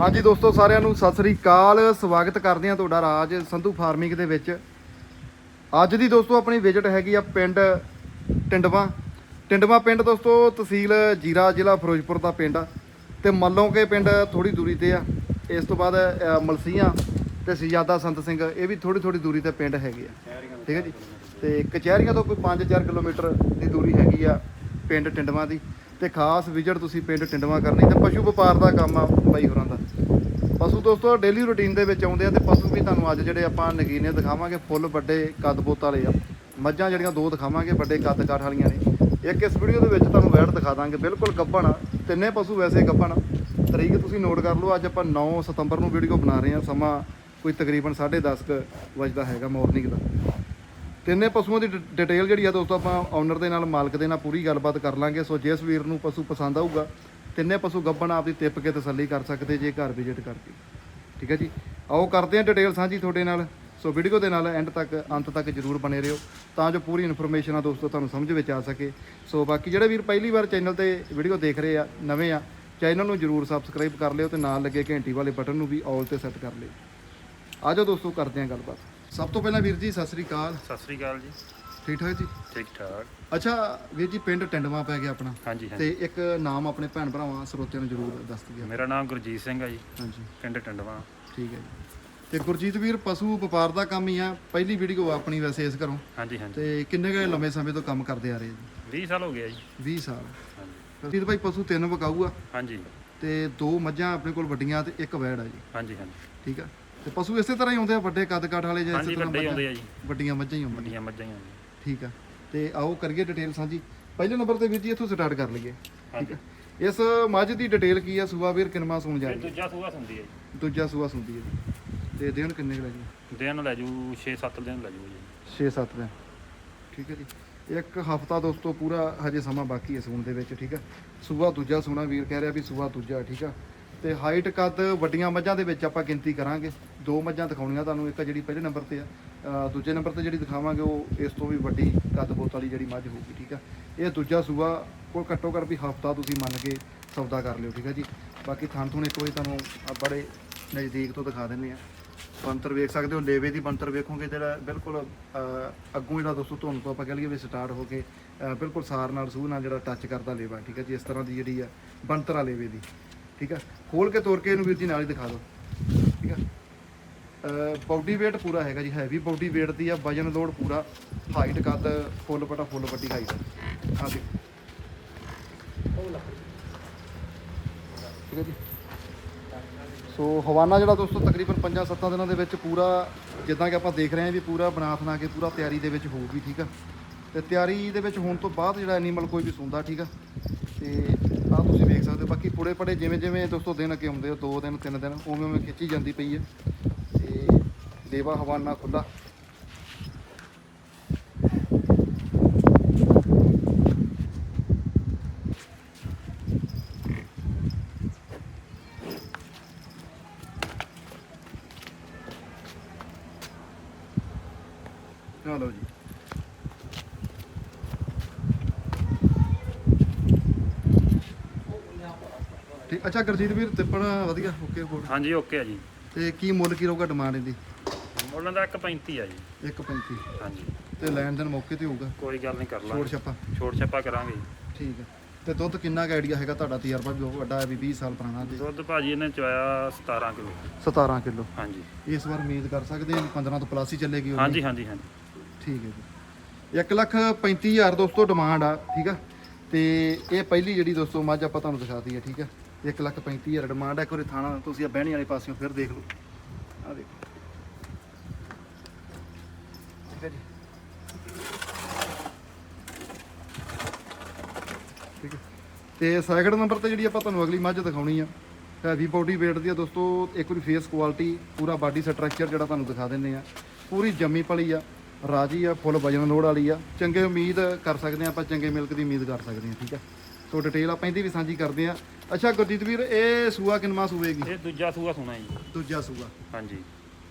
ਹਾਂਜੀ ਦੋਸਤੋ ਸਾਰਿਆਂ ਨੂੰ ਸਤਿ ਸ੍ਰੀ ਅਕਾਲ। ਸਵਾਗਤ ਕਰਦੇ ਹਾਂ ਤੁਹਾਡਾ ਰਾਜ ਸੰਧੂ ਫਾਰਮਿੰਗ ਦੇ ਵਿੱਚ। ਅੱਜ ਦੀ ਦੋਸਤੋ ਆਪਣੀ ਵਿਜ਼ਿਟ ਹੈਗੀ ਆ ਪਿੰਡ ਟਿੰਡਵਾ। ਟਿੰਡਵਾ ਪਿੰਡ ਦੋਸਤੋ ਤਹਿਸੀਲ ਜੀਰਾ ਜ਼ਿਲ੍ਹਾ ਫਿਰੋਜ਼ਪੁਰ ਦਾ ਪਿੰਡ ਆ ਤੇ ਮੱਲੋਂ ਕੇ ਪਿੰਡ ਥੋੜੀ ਦੂਰੀ ਤੇ ਆ। ਇਸ ਤੋਂ ਬਾਅਦ ਅ, ਮਲਸੀਆਂ ਤੇ ਸਜਾਦਾ ਸੰਤ ਸਿੰਘ ਇਹ ਵੀ ਥੋੜੀ ਥੋੜੀ ਦੂਰੀ ਤੇ ਪਿੰਡ ਹੈਗੇ ਆ। ਠੀਕ ਹੈ ਜੀ? ਤੇ ਕਚਹਿਰੀਆਂ ਤੋਂ ਕੋਈ 5-4 ਕਿਲੋਮੀਟਰ ਦੀ ਦੂਰੀ ਹੈਗੀ ਆ ਪਿੰਡ ਟਿੰਡਵਾ ਦੀ। ਤੇ ਖਾਸ ਵਿਜ਼ਿਟ ਤੁਸੀਂ ਪਿੰਡ ਟਿੰਡਵਾ ਕਰਨੀ ਤੇ ਪਸ਼ੂ ਵਪਾਰ ਦਾ ਕੰਮ ਆ ਬਾਈ ਹੋਰਾਂ ਦਾ। ਪਸ਼ੂ ਦੋਸਤੋ ਡੇਲੀ ਰੁਟੀਨ ਦੇ ਵਿੱਚ ਆਉਂਦੇ ਆ ਤੇ ਪਸ਼ੂ ਵੀ ਤੁਹਾਨੂੰ ਅੱਜ ਜਿਹੜੇ ਆਪਾਂ ਨਗੀਨੇ ਦਿਖਾਵਾਂਗੇ, ਫੁੱਲ ਵੱਡੇ ਕੱਦ ਬੋਤ ਵਾਲੇ ਆ। ਮੱਝਾਂ ਜਿਹੜੀਆਂ ਦੋ ਦਿਖਾਵਾਂਗੇ, ਵੱਡੇ ਕੱਦ ਕਾਠ ਵਾਲੀਆਂ ਨੇ। ਇੱਕ ਇਸ ਵੀਡੀਓ ਦੇ ਵਿੱਚ ਤੁਹਾਨੂੰ ਵੈੜ ਦਿਖਾ ਦਾਂਗੇ, ਬਿਲਕੁਲ ਗੱਭਣ ਆ। ਤਿੰਨੇ ਪਸ਼ੂ ਵੈਸੇ ਗੱਭਣ ਤਰੀਕ ਤੁਸੀਂ ਨੋਟ ਕਰ ਲਓ, ਅੱਜ ਆਪਾਂ 9 ਸਤੰਬਰ ਨੂੰ ਵੀਡੀਓ ਬਣਾ ਰਹੇ ਹਾਂ ਸਮਾਂ ਕੋਈ ਤਕਰੀਬਨ 10:30 ਵਜੇ ਦਾ ਹੈਗਾ ਮਾਰਨਿੰਗ ਦਾ। ਤਿੰਨੇ ਪਸ਼ੂਆਂ ਦੀ ਡਿ- ਡਿਟੇਲ ਜਿਹੜੀ ਆ ਦੋਸਤੋ, ਆਪਾਂ ਓਨਰ ਦੇ ਨਾਲ, ਮਾਲਕ ਦੇ ਨਾਲ ਪੂਰੀ ਗੱਲਬਾਤ ਕਰ ਲਾਂਗੇ। ਸੋ ਜਿਸ ਵੀਰ ਨੂੰ ਪਸ਼ੂ ਪਸੰਦ ਆਊਗਾ, ਤਿੰਨੇ ਪਸ਼ੂ ਗੱਭਣ ਆਪਦੀ ਟਿੱਪ ਕੇ ਤਸੱਲੀ ਕਰ ਸਕਦੇ ਜੇ ਘਰ ਵਿਜ਼ਿਟ ਕਰਕੇ। ਠੀਕ ਹੈ ਜੀ? ਆਓ ਕਰਦੇ ਹਾਂ ਡਿਟੇਲ ਸਾਂਝੀ ਤੁਹਾਡੇ ਨਾਲ। ਸੋ ਵੀਡੀਓ ਦੇ ਨਾਲ ਐਂਡ ਤੱਕ, ਅੰਤ ਤੱਕ ਜਰੂਰ ਬਣੇ ਰਹੋ, ਤਾਂ ਜੋ ਪੂਰੀ ਇਨਫੋਰਮੇਸ਼ਨ ਆ ਦੋਸਤੋ ਤੁਹਾਨੂੰ ਸਮਝ ਵਿੱਚ ਆ ਸਕੇ। ਸੋ ਬਾਕੀ ਜਿਹੜੇ ਵੀਰ ਪਹਿਲੀ ਵਾਰ ਚੈਨਲ ਤੇ ਵੀਡੀਓ ਦੇਖ ਰਹੇ ਆ, ਨਵੇਂ ਆ ਚੈਨਲ ਨੂੰ ਜਰੂਰ ਸਬਸਕ੍ਰਾਈਬ ਕਰ ਲਿਓ ਤੇ ਨਾਲ ਲੱਗੇ ਘੰਟੀ ਵਾਲੇ ਬਟਨ ਨੂੰ ਵੀ ਆਲ ਤੇ ਸੈੱਟ ਕਰ ਲਿਓ। ਆਜੋ ਦੋਸਤੋ, ਕਰਦੇ ਹਾਂ ਗੱਲਬਾਤ। ਸਭ ਤੋਂ ਪਹਿਲਾਂ ਵੀਰ ਜੀ ਸਤਿ ਸ੍ਰੀ ਅਕਾਲ। ਸਤਿ ਸ੍ਰੀ ਅਕਾਲ ਜੀ। ਠੀਕ ਠਾਕ ਜੀ? ਠੀਕ ਠਾਕ ਅੱਛਾ ਵੀਰ ਜੀ ਪਿੰਡ ਟਿੰਡਵਾ ਪੈ ਗਿਆ ਆਪਣਾ। ਹਾਂਜੀ ਹਾਂਜੀ। ਤੇ ਇੱਕ ਨਾਮ ਆਪਣੇ ਭੈਣ ਭਰਾਵਾਂ ਸਰੋਤਿਆਂ ਨੂੰ ਜਰੂਰ ਦੱਸ ਦਿਓ ਮੇਰਾ ਨਾਮ ਗੁਰਜੀਤ ਸਿੰਘ ਹੈ ਜੀ ਹਾਂਜੀ। ਪਿੰਡ ਟੰਡਵਾ। ਠੀਕ ਹੈ ਜੀ। ਤੇ ਗੁਰਜੀਤ ਵੀਰ ਪਸ਼ੂ ਵਪਾਰ ਦਾ ਕੰਮ ਹੀ ਆ। ਪਹਿਲੀ ਵੀਡੀਓ ਆਪਣੀ ਵੈਸੇ ਇਸ ਘਰੋਂ। ਹਾਂਜੀ ਹਾਂਜੀ। ਤੇ ਕਿੰਨੇ ਕੁ ਲੰਮੇ ਸਮੇਂ ਤੋਂ ਕੰਮ ਕਰਦੇ ਆ ਰਹੇ ਜੀ? 20 ਸਾਲ ਹੋ ਗਿਆ ਜੀ। 20 ਸਾਲ। ਹਾਂਜੀ। ਗੁਰਜੀਤ ਭਾਈ ਪਸ਼ੂ ਤਿੰਨ ਵਿਕਾਊ ਆ। ਹਾਂਜੀ। ਤੇ ਦੋ ਮੱਝਾਂ ਆਪਣੇ ਕੋਲ ਵੱਡੀਆਂ ਤੇ ਇੱਕ ਵੈੜ ਆ ਜੀ। ਹਾਂਜੀ ਹਾਂਜੀ। ਠੀਕ ਆ। ਤੇ ਪਸ਼ੂ ਇਸੇ ਤਰ੍ਹਾਂ ਹੀ ਆਉਂਦੇ ਆ ਵੱਡੇ ਕੱਦ ਕਾਠ ਵਾਲੇ ਜਾਂ ਹਾਂਜੀ ਇਸੇ ਤਰ੍ਹਾਂ ਵੱਡੇ ਆਉਂਦੇ ਆ ਜੀ। ਵੱਡੀਆਂ ਮੱਝਾਂ ਹੀ ਆਉਂਦੀਆਂ। ਵੱਡੀਆਂ ਮੱਝਾਂ ਹੀ ਆਉਂਦੀਆਂ। ਠੀਕ ਆ। ਤੇ ਆਓ ਕਰੀਏ ਡਿਟੇਲ ਸਾਂਝੀ ਪਹਿਲੇ ਨੰਬਰ ਤੇ ਵੀਰ ਜੀ ਇੱਥੋਂ ਸਟਾਰਟ ਕਰ ਲਈਏ। ਠੀਕ ਆ। ਇਸ ਮੱਝ ਦੀ ਡਿਟੇਲ ਕੀ ਆ? ਸੂਆ ਵੀਰ ਕਿੰਨਵਾਂ ਸੂਣ ਜਾ ਰਹੀ ਹੈ ਦੂਜਾ ਸੂਆ ਹੁੰਦੀ ਹੈ ਜੀ। ਦੂਜਾ ਸੂਆ ਸੁਣਦੀ ਹੈ ਜੀ। ਤੇ ਦਿਨ ਕਿੰਨੇ ਕੁ ਲੱਗੇ ਦਿਨ ਲੈ ਜੂ 6-7 ਦਿਨ ਲੈ ਜੂ ਜੀ। 6-7 ਦਿਨ। ਠੀਕ ਹੈ ਜੀ। ਇੱਕ ਹਫਤਾ ਦੋਸਤੋ ਪੂਰਾ ਹਜੇ ਸਮਾਂ ਬਾਕੀ ਹੈ ਸੂਣ ਦੇ ਵਿੱਚ ਠੀਕ ਹੈ ਸੂਆ ਦੂਜਾ ਸੂਣਾ ਵੀਰ ਕਹਿ ਰਿਹਾ ਵੀ ਸੂਆ ਦੂਜਾ ਠੀਕ ਆ। ਤੇ ਹਾਈਟ ਕੱਦ ਵੱਡੀਆਂ ਮੱਝਾਂ ਦੇ ਵਿੱਚ ਆਪਾਂ ਗਿਣਤੀ ਕਰਾਂਗੇ। ਦੋ ਮੱਝਾਂ ਦਿਖਾਉਣੀਆਂ ਤੁਹਾਨੂੰ, ਇੱਕ ਜਿਹੜੀ ਪਹਿਲੇ ਨੰਬਰ ਤੇ ਆ। ਦੂਜੇ ਨੰਬਰ ਤੇ ਜਿਹੜੀ ਦਿਖਾਵਾਂਗੇ, ਉਹ ਇਸ ਤੋਂ ਵੀ ਵੱਡੀ ਕੱਦ ਬੋਤ ਵਾਲੀ ਜਿਹੜੀ ਮੱਝ ਹੋਊਗੀ, ਠੀਕ ਆ? ਇਹ ਦੂਜਾ ਸੂਆ ਕੋਈ ਘੱਟੋ ਘੱਟ ਵੀ ਹਫਤਾ ਤੁਸੀਂ ਮੰਨ ਕੇ ਸੌਦਾ ਕਰ ਲਿਓ, ਠੀਕ ਆ ਜੀ? ਬਾਕੀ ਥਾਂ ਥੁਣ ਇੱਕ ਵਾਰੀ ਤੁਹਾਨੂੰ ਬੜੇ ਨਜ਼ਦੀਕ ਤੋਂ ਦਿਖਾ ਦਿੰਦੇ ਆ। ਬੰਤਰ ਵੇਖ ਸਕਦੇ ਹੋ, ਲੇਵੇ ਦੀ ਬੰਤਰ ਵੇਖੋਗੇ ਜਿਹੜਾ ਬਿਲਕੁਲ ਅੱਗੋਂ ਜਿਹੜਾ ਦੋਸਤੋ ਤੁਹਾਨੂੰ ਤੋਂ ਆਪਾਂ ਕਹਿ ਲਈਏ ਵੀ ਸਟਾਰਟ ਹੋ ਕੇ ਬਿਲਕੁਲ ਸਾਰ ਨਾਲ ਸੂਹ ਨਾਲ ਜਿਹੜਾ ਟੱਚ ਕਰਦਾ ਲੇਵਾ, ਠੀਕ ਹੈ ਜੀ? ਇਸ ਤਰ੍ਹਾਂ ਦੀ ਜਿਹੜੀ ਆ ਬੰਤਰ ਆ ਲੇਵੇ ਦੀ, ਠੀਕ ਹੈ ਖੋਲ ਕੇ ਤੋੜ ਕੇ ਇਹਨੂੰ ਵੀਰ ਜੀ ਨਾਲ ਹੀ ਦਿਖਾ ਦਿਓ। ਠੀਕ ਆ? ਬਾਡੀ weight ਪੂਰਾ ਹੈਗਾ ਜੀ ਹੈਵੀ ਬਾਡੀ weight ਦੀ ਆ, ਵਜਨ ਲੋਡ ਪੂਰਾ ਹਾਈਟ ਕੱਦ, ਫੁੱਲ ਪਟਾ, ਫੁੱਲ ਵੱਡੀ ਹਾਈਟ ਆ ਦੇਖੋ। ਠੀਕ ਹੈ ਜੀ? ਸੋ ਹਵਾਨਾ ਜਿਹੜਾ ਦੋਸਤੋ ਤਕਰੀਬਨ 5-7 ਦਿਨਾਂ ਦੇ ਵਿੱਚ ਪੂਰਾ, ਜਿੱਦਾਂ ਕਿ ਆਪਾਂ ਦੇਖ ਰਹੇ ਹਾਂ ਵੀ ਪੂਰਾ ਬਣਾ ਬਣਾ ਕੇ ਪੂਰਾ ਤਿਆਰੀ ਦੇ ਵਿੱਚ ਹੋਊਗੀ, ਠੀਕ ਆ? ਤੇ ਤਿਆਰੀ ਦੇ ਵਿੱਚ ਹੋਣ ਤੋਂ ਬਾਅਦ ਜਿਹੜਾ ਐਨੀਮਲ ਕੋਈ ਵੀ ਸੁੰਦਾ, ਠੀਕ ਆ? ਤੇ ਆ ਤੁਸੀਂ ਵੇਖ ਸਕਦੇ ਹੋ ਬਾਕੀ ਪੁੜੇ ਪੜੇ ਜਿਵੇਂ ਜਿਵੇਂ ਦੋਸਤੋ ਦਿਨ ਅੱਗੇ ਹੁੰਦੇ ਆ, ਦੋ ਦਿਨ, ਤਿੰਨ ਦਿਨ, ਉਵੇਂ ਉਵੇਂ ਖਿੱਚੀ ਜਾਂਦੀ ਪਈ ਹੈ ਤੇ ਦੇਵਾ ਹਵਾਨਾ ਖੁੱਲਾ ਚਲੋ ਜੀ। ਅੱਛਾ ਗੁਰਜੀਤ ਵੀਰ ਤਿੱਪਣ ਵਧੀਆ ਓਕੇ ਬੋਰਡ ਹਾਂਜੀ ਓਕੇ ਆ ਜੀ। ਤੇ ਕੀ ਮੁੱਲ ਕੀ ਰਹੂਗਾ ਡਿਮਾਂਡ ਇਹਦੀ? ਮੁੱਲਾਂ ਦਾ 1.35 ਆ ਜੀ। 1.35 ਹਾਂਜੀ। ਤੇ ਲੈਣ ਦੇਣ ਮੌਕੇ ਤੇ ਹੋਊਗਾ? ਕੋਈ ਗੱਲ ਨਹੀਂ ਕਰ ਛੋੜ ਲਾਂਗੇ ਛੱਪਾ? ਛੋੜ ਛੱਪਾ ਕਰਾਂਗੇ। ਠੀਕ ਹੈ ਤੇ ਦੁੱਧ ਕਿੰਨਾ ਕੁ ਆਈਡੀਆ ਹੈਗਾ ਤੁਹਾਡਾ? ਤਜਰਬਾ ਵੀ ਬਹੁਤ ਵੱਡਾ ਹੈ ਵੀ 20 ਸਾਲ ਪੁਰਾਣਾ ਜੀ। ਦੁੱਧ ਭਾਜੀ ਇਹਨੇ ਚਵਾਇਆ 17 ਕਿਲੋ। 17 ਕਿਲੋ। ਹਾਂਜੀ। ਇਸ ਵਾਰ ਉਮੀਦ ਕਰ ਸਕਦੇ ਹਾਂ ਵੀ 15 ਤੋਂ ਪਲੱਸ ਹੀ ਚੱਲੇਗੀ ਉਹ ਹਾਂਜੀ ਹਾਂਜੀ ਹਾਂਜੀ। ਠੀਕ ਹੈ ਜੀ। 1 ਲੱਖ 35000 ਦੋਸਤੋ ਡਿਮਾਂਡ ਆ ਠੀਕ ਆ? ਤੇ ਇਹ ਪਹਿਲੀ ਜਿਹੜੀ ਦੋਸਤੋ ਮੱਝ ਆਪਾਂ ਤੁਹਾਨੂੰ ਦਿਖਾਤੀ ਹੈ ਠੀਕ ਆ? 1 ਲੱਖ 35000 ਡਿਮਾਂਡ ਹੈ, ਇੱਕ ਵਾਰੀ ਥਾਣਾ ਤੁਸੀਂ ਆ ਬਹਿਣੀ ਵਾਲੇ ਪਾਸਿਓਂ ਫਿਰ ਦੇਖ ਲਓ। ਆ ਦੇਖੋ। ਠੀਕ ਹੈ ਜੀ। ਠੀਕ ਹੈ। ਤੇ ਸੈਕਿੰਡ ਨੰਬਰ ਤੇ ਜਿਹੜੀ ਆਪਾਂ ਤੁਹਾਨੂੰ ਅਗਲੀ ਮੱਝ ਦਿਖਾਉਣੀ ਆ ਹੈਵੀ ਬਾਡੀ weight ਦੀ ਆ ਦੋਸਤੋ, ਇੱਕ ਵਾਰੀ ਫੇਸ ਕੁਆਲਿਟੀ ਪੂਰਾ ਬਾਡੀ ਸਟਰਕਚਰ ਜਿਹੜਾ ਤੁਹਾਨੂੰ ਦਿਖਾ ਦਿੰਦੇ ਆ। ਪੂਰੀ ਜੰਮੀ ਪਲੀ ਆ, ਰਾਜੀ ਆ, ਫੁੱਲ ਵਜਨ ਲੋੜ ਵਾਲੀ ਆ। ਚੰਗੇ ਉਮੀਦ ਕਰ ਸਕਦੇ ਆ ਆਪਾਂ, ਚੰਗੇ ਮਿਲਕ ਦੀ ਉਮੀਦ ਕਰ ਸਕਦੇ ਆ, ਠੀਕ ਆ ਸੋ ਡਿਟੇਲ ਆਪਾਂ ਇਹਦੀ ਵੀ ਸਾਂਝੀ ਕਰਦੇ ਆ ਅੱਛਾ ਗੁਰਜੀਤ ਵੀਰ ਇਹ ਸੂਆ ਕਿੰਨਵਾਂ ਸੂਵੇਗੀ? ਇਹ ਦੂਜਾ ਸੂਆ ਸੁਣਾ ਜੀ। ਦੂਜਾ ਸੂਆ। ਹਾਂਜੀ।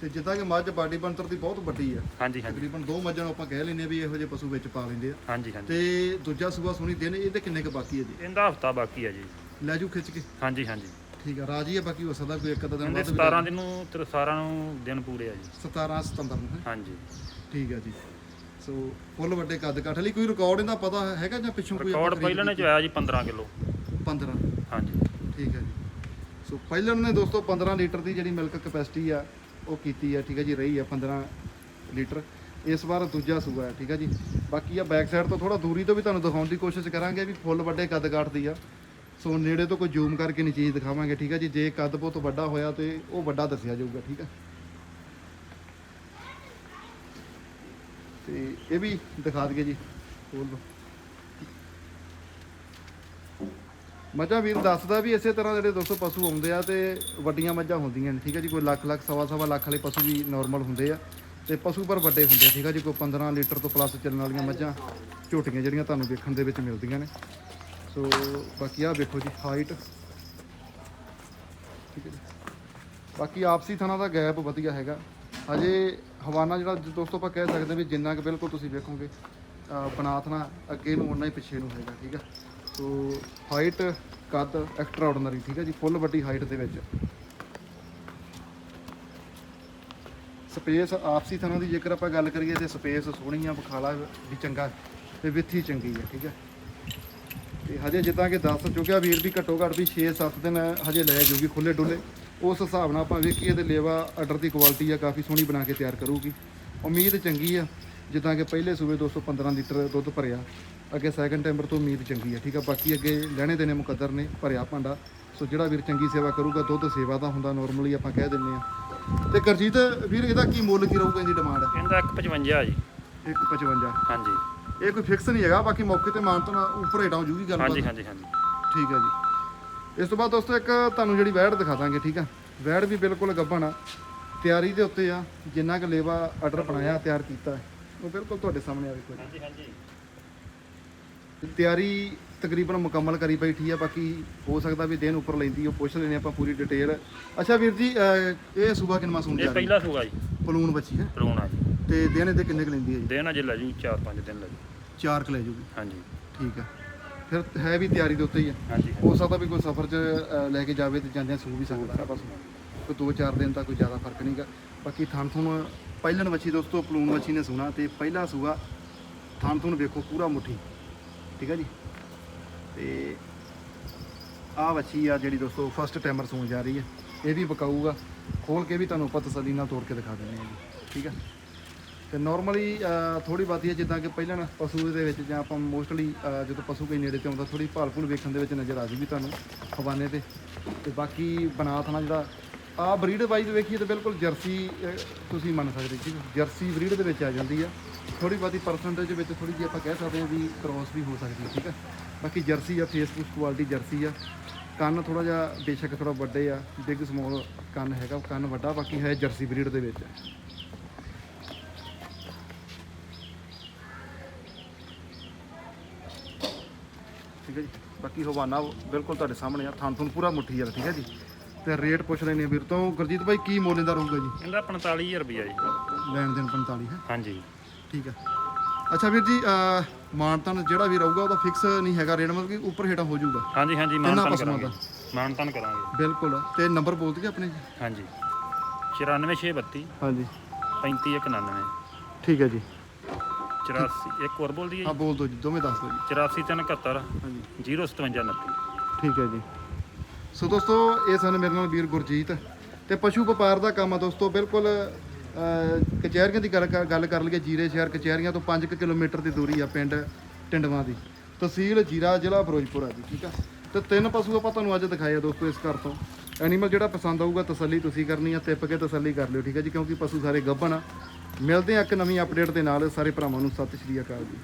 ਤੇ ਜਿੱਦਾਂ ਕਿ ਮੱਝ ਬਾਡੀ ਬੰਤਰ ਦੀ ਬਹੁਤ ਵੱਡੀ ਆ ਹਾਂਜੀ ਹਾਂਜੀ। ਤਕਰੀਬਨ ਦੋ ਮੱਝਾਂ ਨੂੰ ਆਪਾਂ ਕਹਿ ਲੈਂਦੇ ਆ ਵੀ ਇਹੋ ਜਿਹੇ ਪਸ਼ੂ ਵਿੱਚ ਪਾ ਲੈਂਦੇ ਆ। ਹਾਂਜੀ ਹਾਂਜੀ। ਤੇ ਦੂਜਾ ਸੂਆ ਸੁਣੀ ਦਿਨ ਇਹਦੇ ਕਿੰਨੇ ਕ ਬਾਕੀ ਹੈ ਜੀ? ਇਹਦਾ ਹਫਤਾ ਬਾਕੀ ਆ ਜੀ। ਲੈ ਜੂ ਖਿੱਚ ਕੇ। ਹਾਂਜੀ ਹਾਂਜੀ। ਠੀਕ ਹੈ ਰਾਜੀ ਹੈ ਬਾਕੀ ਹੋ ਸਕਦਾ ਕੋਈ ਇੱਕ ਅੱਧਾ ਦਿਨ ਬਾਅਦ ਵੀ 17 ਦਿਨ ਨੂੰ ਤੇ 17 ਨੂੰ ਦਿਨ ਪੂਰੇ ਆ ਜੀ। 17 ਸਤੰਬਰ ਨੂੰ ਹਾਂਜੀ। ਠੀਕ ਹੈ ਜੀ। ਸੋ ਫੁੱਲ ਵੱਡੇ ਕੱਦ ਕਾਠ ਲਈ ਕੋਈ ਰਿਕਾਰਡ ਇਹਦਾ ਪਤਾ ਹੈਗਾ ਜਾਂ ਪਿੱਛੋਂ ਕੋਈ ਰਿਕਾਰਡ ਪਹਿਲਾਂ ਨੇ ਚੋਇਆ ਜੀ 15 ਕਿਲੋ। 15 ਹਾਂਜੀ। ਠੀਕ ਹੈ ਜੀ। ਸੋ ਪਹਿਲਾਂ ਨੇ ਦੋਸਤੋ 15 ਲੀਟਰ ਦੀ ਜਿਹੜੀ ਮਿਲਕ ਕਪੈਸਿਟੀ ਆ ਉਹ ਕੀਤੀ ਆ ਠੀਕ ਹੈ ਜੀ ਰਹੀ ਆ 15 ਲੀਟਰ। ਇਸ ਵਾਰ ਦੂਜਾ ਸੂਆ ਹੈ ਠੀਕ ਹੈ ਜੀ। ਬਾਕੀ ਆ ਬੈਕ ਸਾਈਡ ਤੋਂ ਥੋੜਾ ਦੂਰੀ ਤੋਂ ਵੀ ਤੁਹਾਨੂੰ ਦਿਖਾਉਣ ਦੀ ਕੋਸ਼ਿਸ਼ ਕਰਾਂਗੇ ਵੀ ਫੁੱਲ ਵੱਡੇ ਕੱਦ ਕਾਠ ਦੀ ਆ। ਸੋ ਨੇੜੇ ਤੋਂ ਕੋਈ ਜ਼ੂਮ ਕਰਕੇ ਨਹੀਂ ਚੀਜ਼ ਦਿਖਾਵਾਂਗੇ ਠੀਕ ਹੈ ਜੀ। ਜੇ ਕੱਦ ਬਹੁਤ ਵੱਡਾ ਹੋਇਆ ਤੇ ਉਹ ਵੱਡਾ ਦੱਸਿਆ ਜਾਊਗਾ ਠੀਕ ਹੈ। ਤੇ ਇਹ ਵੀ ਦਿਖਾ ਦਈਏ ਜੀ, ਖੋਲ ਦੋ ਮੱਝਾਂ ਵੀਰ ਦੱਸਦਾ ਵੀ ਇਸੇ ਤਰ੍ਹਾਂ ਜਿਹੜੇ ਦੋਸਤੋ ਪਸ਼ੂ ਆਉਂਦੇ ਆ ਤੇ ਵੱਡੀਆਂ ਮੱਝਾਂ ਹੁੰਦੀਆਂ ਨੇ, ਠੀਕ ਹੈ ਜੀ, ਕੋਈ ਲੱਖ ਲੱਖ, ਸਵਾ ਸਵਾ ਲੱਖ ਵਾਲੇ ਪਸ਼ੂ ਵੀ ਨਾਰਮਲ ਹੁੰਦੇ ਆ ਤੇ ਪਸ਼ੂ ਪਰ ਵੱਡੇ ਹੁੰਦੇ ਆ, ਠੀਕ ਆ ਜੀ, ਕੋਈ 15 ਲੀਟਰ ਤੋਂ ਪਲੱਸ ਚੱਲਣ ਵਾਲੀਆਂ ਮੱਝਾਂ ਝੋਟੀਆਂ ਜਿਹੜੀਆਂ ਤੁਹਾਨੂੰ ਦੇਖਣ ਦੇ ਵਿੱਚ ਮਿਲਦੀਆਂ ਨੇ। ਸੋ ਬਾਕੀ ਆ ਵੇਖੋ ਜੀ ਹਾਈਟ ਠੀਕ ਹੈ ਜੀ। ਬਾਕੀ ਆਪਸੀ ਥਣਾ ਦਾ ਗੈਪ ਵਧੀਆ ਹੈਗਾ। ਹਜੇ ਹਵਾਨਾ ਜਿਹੜਾ ਜ- ਦੋਸਤੋ ਆਪਾਂ ਕਹਿ ਸਕਦੇ ਵੀ ਜਿੰਨਾ ਕਿ ਬਿਲਕੁਲ ਤੁਸੀਂ ਵੇਖੋਗੇ, ਅਹ ਬਨਾਥਨਾ ਅੱਗੇ ਨੂੰ ਉਨਾ ਹੀ ਪਿੱਛੇ ਨੂੰ ਹੈਗਾ ਠੀਕ ਹੈ ਸੋ ਹਾਈਟ ਕੱਦ ਐਕਸਟਰਾ ਆਰਡੀਨਰੀ ਠੀਕ ਹੈ ਜੀ? ਫੁੱਲ ਵੱਡੀ ਹਾਈਟ ਦੇ ਵਿੱਚ। ਸਪੇਸ ਆਪਸੀ ਥਣਾ ਦੀ ਜੇਕਰ ਆਪਾਂ ਗੱਲ ਕਰੀਏ ਤੇ ਸਪੇਸ ਸੋਹਣੀ ਆ ਬਖਾਲਾ ਵੀ ਚੰਗਾ ਤੇ ਵਿੱਥੀ ਚੰਗੀ ਆ ਠੀਕ ਹੈ ਤੇ ਹਜੇ ਜਿੱਦਾਂ ਕਿ ਦੱਸ ਚੁੱਕਿਆ, ਵੀਰ ਵੀ ਘੱਟੋ ਘੱਟ ਵੀ 6-7 ਦਿਨ ਹਜੇ ਲੈ ਜਾਊਗੀ ਖੁੱਲੇ ਡੁੱਲੇ ਉਸ ਹਿਸਾਬ ਨਾਲ ਆਪਾਂ ਵੇਖੀਏ ਤੇ ਲੇਵਾ ਆਰਡਰ ਦੀ ਕੁਆਲਿਟੀ ਆ ਕਾਫੀ ਸੋਹਣੀ ਬਣਾ ਕੇ ਤਿਆਰ ਕਰੂਗੀ। ਉਮੀਦ ਚੰਗੀ ਆ ਜਿੱਦਾਂ ਕਿ ਪਹਿਲੇ ਸੂਬੇ 215 ਲੀਟਰ ਦੁੱਧ ਭਰਿਆ ਅੱਗੇ ਸੈਕੰਡ ਟਾਈਮਰ ਤੋਂ ਉਮੀਦ ਚੰਗੀ ਆ ਠੀਕ ਆ? ਬਾਕੀ ਅੱਗੇ ਲੈਣੇ ਦੇਣੇ ਮੁਕੱਦਰ ਨੇ ਭਰਿਆ ਭਾਂਡਾ। ਸੋ ਜਿਹੜਾ ਵੀਰ ਚੰਗੀ ਸੇਵਾ ਕਰੂਗਾ ਦੁੱਧ ਸੇਵਾ ਦਾ ਹੁੰਦਾ ਨਾਰਮਲੀ ਆਪਾਂ ਕਹਿ ਦਿੰਨੇ ਆ। ਤੇ ਕਰਜੀਤ ਵੀਰ ਇਹਦਾ ਕੀ ਮੁੱਲ ਕੀ ਰਹੂਗਾ ਇਹਦੀ ਡਿਮਾਂਡ ਇਹਦਾ 155 ਜੀ। 155 ਹਾਂਜੀ। ਇਹ ਕੋਈ ਫਿਕਸ ਨਹੀਂ ਹੈਗਾ ਬਾਕੀ ਮੌਕੇ ਤੇ ਮਾਨ ਤੋਂ ਉੱਪਰ ਹੇਠਾਂ ਹੋ ਜੂਗੀ ਗੱਲਬਾਤ? ਹਾਂਜੀ ਹਾਂਜੀ ਹਾਂਜੀ। ਠੀਕ ਹੈ ਜੀ। ਇਸ ਤੋਂ ਬਾਅਦ ਦੋਸਤੋ ਇੱਕ ਤੁਹਾਨੂੰ ਜਿਹੜੀ ਵੈੜ ਦਿਖਾ ਦਾਂਗੇ ਠੀਕ ਆ? ਵੈੜ ਵੀ ਬਿਲਕੁਲ ਗੱਭਣ ਆ। ਤਿਆਰੀ ਦੇ ਉੱਤੇ ਆ ਜਿੰਨਾ ਕੁ ਲੇਵਾ ਆਰਡਰ ਬਣਾਇਆ ਤਿਆਰ ਕੀਤਾ ਉਹ ਬਿਲਕੁਲ ਤੁਹਾਡੇ ਸਾਹਮਣੇ ਆ ਵੇਖੋ ਹਾਂਜੀ ਹਾਂਜੀ। ਤਿਆਰੀ ਤਕਰੀਬਨ ਮੁਕੰਮਲ ਕਰੀ ਬੈਠੀ ਆ ਬਾਕੀ ਹੋ ਸਕਦਾ ਵੀ ਦਿਨ ਉੱਪਰ ਲੈਂਦੀ ਉਹ ਪੁੱਛ ਲੈਨੇ ਆਪਾਂ ਪੂਰੀ ਡਿਟੇਲ ਅੱਛਾ ਵੀਰ ਜੀ ਇਹ ਸੂਬਾ ਕਿੰਨਾ ਸੁਣ ਜਾ ਪਹਿਲਾ ਸੂਆ ਜੀ। ਪਲੂਣ ਬੱਚੀ ਹੈ। ਰੋਣਾ ਜੀ। ਤੇ ਦਿਨ ਇਹਦੇ ਕਿੰਨੇ ਕੁ ਲੈਂਦੀ ਹੈ ਜੀ? ਦਿਨ ਅਜੇ ਲੈ ਜੂ 4-5 ਦਿਨ ਲੈ ਜੂ। ਚਾਰ ਕੁ ਲੈ ਜੂਗੀ। ਹਾਂਜੀ। ਠੀਕ ਆ। ਫਿਰ ਹੈ ਵੀ ਤਿਆਰੀ ਦੇ ਉੱਤੇ ਹੀ ਆ। ਹਾਂਜੀ ਹੋ ਸਕਦਾ ਵੀ ਕੋਈ ਸਫ਼ਰ 'ਚ ਅ, ਲੈ ਕੇ ਜਾਵੇ ਤੇ ਜਾਂਦਿਆਂ ਸੂ ਵੀ ਸਕਦਾ ਹੈ ਬਸ। ਕੋਈ 2-4 ਦਿਨ ਤਾਂ ਕੋਈ ਜ਼ਿਆਦਾ ਫ਼ਰਕ ਨਹੀਂਗਾ ਬਾਕੀ ਥਣ ਥੁਣ ਪਹਿਲਣ ਵੱਛੀ ਦੋਸਤੋ ਪਲੂਨ ਵੱਛੀ ਨੇ ਸੁਣਾ ਤੇ ਪਹਿਲਾ ਸੂਆ ਥਣ ਥੁਣ ਵੇਖੋ ਪੂਰਾ ਮੁੱਠੀ। ਠੀਕ ਹੈ ਜੀ? ਤੇ ਆਹ ਵੱਛੀ ਆ ਜਿਹੜੀ ਦੋਸਤੋ ਫਸਟ ਟਾਈਮਰ ਸੂਣ ਜਾ ਰਹੀ ਹੈ ਇਹ ਵੀ ਬਕਾਊਗਾ ਖੋਲ ਕੇ ਵੀ ਤੁਹਾਨੂੰ ਆਪਾਂ ਤਸੱਲੀ ਨਾਲ ਤੋੜ ਕੇ ਦਿਖਾ ਦਿੰਦੇ ਹਾਂ ਜੀ। ਠੀਕ ਹੈ ਤੇ ਨਾਰਮਲੀ ਥੋੜੀ ਬਾਤੀ ਹੈ ਜਿੱਦਾਂ ਕਿ ਪਹਿਲਾਂ ਨਾ ਪਸ਼ੂ ਦੇ ਵਿੱਚ ਜਾਂ ਆਪਾਂ ਮੋਸਟਲੀ ਜਦੋਂ ਪਸ਼ੂ ਕੋਈ ਨੇੜੇ ਤੇ ਆਉਂਦਾ ਥੋੜੀ ਭਾਲ ਭੂਲ ਵੇਖਣ ਦੇ ਵਿੱਚ ਨਜ਼ਰ ਆ ਜੂਗੀ ਤੁਹਾਨੂੰ ਹਵਾਨੇ ਤੇ। ਤੇ ਬਾਕੀ ਬਣਾ ਥਣਾ ਜਿਹੜਾ ਆ ਬਰੀਡ ਵਾਈਜ਼ ਵੇਖੀਏ ਤਾਂ ਬਿਲਕੁਲ ਜਰਸੀ ਤੁਸੀਂ ਮੰਨ ਸਕਦੇ ਜੀ, ਜਰਸੀ ਬਰੀਡ ਦੇ ਵਿੱਚ ਆ ਜਾਂਦੀ ਆ। ਥੋੜੀ ਬਾਤੀ ਪਰਸੈਂਟੇਜ ਵਿੱਚ ਥੋੜੀ ਜਿਹੀ ਆਪਾਂ ਕਹਿ ਸਕਦੇ ਹਾਂ ਵੀ ਕ੍ਰੋਸ ਵੀ ਹੋ ਸਕਦੀ ਹੈ, ਠੀਕ ਹੈ ਬਾਕੀ ਜਰਸੀ ਆ ਫੇਸਬੁੱਕ ਕੁਆਲਿਟੀ ਜਰਸੀ ਆ। ਕੰਨ ਥੋੜਾ ਜਿਹਾ, ਬੇਸ਼ੱਕ ਥੋੜਾ ਵੱਡੇ ਆ ਬਿਗ ਸਮਾਲ ਕੰਨ ਹੈਗਾ, ਕੰਨ ਵੱਡਾ ਬਾਕੀ ਹੈ ਜਰਸੀ ਬਰੀਡ ਦੇ ਵਿੱਚ। ਠੀਕ ਹੈ ਜੀ। ਬਾਕੀ ਹਵਾਨਾ ਬਿਲਕੁਲ ਤੁਹਾਡੇ ਸਾਹਮਣੇ ਆ। ਥਣ ਥਣ ਪੂਰਾ ਮੁੱਠੀ ਵਾਲਾ ਠੀਕ ਹੈ ਜੀ। ਤੇ ਰੇਟ ਪੁੱਛ ਲੈਣੇ ਆ ਵੀਰ ਤੋਂ। ਗੁਰਜੀਤ ਭਾਈ ਕੀ ਮੁੱਲ ਦਾ ਰਹੂਗਾ ਜੀ? ਇਹਦਾ 45000 ਰੁਪਿਆ ਜੀ। ਲੈਣ ਦੇਣ 45 ਹੈ? ਹਾਂਜੀ। ਠੀਕ ਹੈ ਅੱਛਾ ਵੀਰ ਜੀ ਮਾਨਤਾਨ ਜਿਹੜਾ ਵੀ ਰਹੂਗਾ ਉਹਦਾ ਫਿਕਸ ਨਹੀਂ ਹੈਗਾ ਰੇਟ ਮਤਲਬ ਕਿ ਉੱਪਰ ਹੇਠਾਂ ਹੋ ਜਾਊਗਾ? ਹਾਂਜੀ ਹਾਂਜੀ ਮਾਨਤਨ ਕਰਾਂਗੇ। ਮਾਨਤਨ ਕਰਾਂਗੇ। ਬਿਲਕੁਲ। ਤੇ ਨੰਬਰ ਬੋਲ ਦਈਏ ਆਪਣੇ? ਹਾਂਜੀ। 94632 ਹਾਂਜੀ। 3599 ਠੀਕ ਹੈ ਜੀ। 84 ਇੱਕ ਹੋਰ ਬੋਲ ਦਈਏ ਹਾਂ ਬੋਲ ਦਿਓ ਜੀ ਦੋਵੇਂ ਦੱਸ ਦਿਓ ਜੀ। 84371 ਹਾਂਜੀ। 05729 ਠੀਕ ਹੈ ਜੀ। ਸੋ ਦੋਸਤੋ ਇਹ ਸਨ ਮੇਰੇ ਨਾਲ ਵੀਰ ਗੁਰਜੀਤ। ਤੇ ਪਸ਼ੂ ਵਪਾਰ ਦਾ ਕੰਮ ਆ ਦੋਸਤੋ ਬਿਲਕੁਲ ਕਚਹਿਰੀਆਂ ਦੀ ਗੱਲ ਕਰ- ਗੱਲ ਕਰ ਲਈਏ ਜੀਰੇ ਸ਼ਹਿਰ ਕਚਹਿਰੀਆਂ ਤੋਂ 5 ਕਿਲੋਮੀਟਰ ਦੀ ਦੂਰੀ ਆ ਪਿੰਡ ਟਿੰਡਵਾਂ ਦੀ। ਤਹਿਸੀਲ ਜੀਰਾ ਜ਼ਿਲ੍ਹਾ ਫਿਰੋਜ਼ਪੁਰ ਆ ਜੀ ਠੀਕ ਆ? ਤੇ ਤਿੰਨ ਪਸ਼ੂ ਆਪਾਂ ਤੁਹਾਨੂੰ ਅੱਜ ਦਿਖਾਏ ਆ ਦੋਸਤੋ ਇਸ ਘਰ ਤੋਂ। ਐਨੀਮਲ ਜਿਹੜਾ ਪਸੰਦ ਆਊਗਾ ਤਸੱਲੀ ਤੁਸੀਂ ਕਰਨੀ ਆ ਤਿੱਪ ਕੇ ਤਸੱਲੀ ਕਰ ਲਿਓ ਠੀਕ ਹੈ ਜੀ? ਕਿਉਂਕਿ ਪਸ਼ੂ ਸਾਰੇ ਗੱਭਣ ਆ। ਮਿਲਦੇ ਹਾਂ ਇੱਕ ਨਵੀਂ ਅਪਡੇਟ ਦੇ ਨਾਲ। ਸਾਰੇ ਭਰਾਵਾਂ ਨੂੰ ਸਤਿ ਸ਼੍ਰੀ ਅਕਾਲ ਜੀ।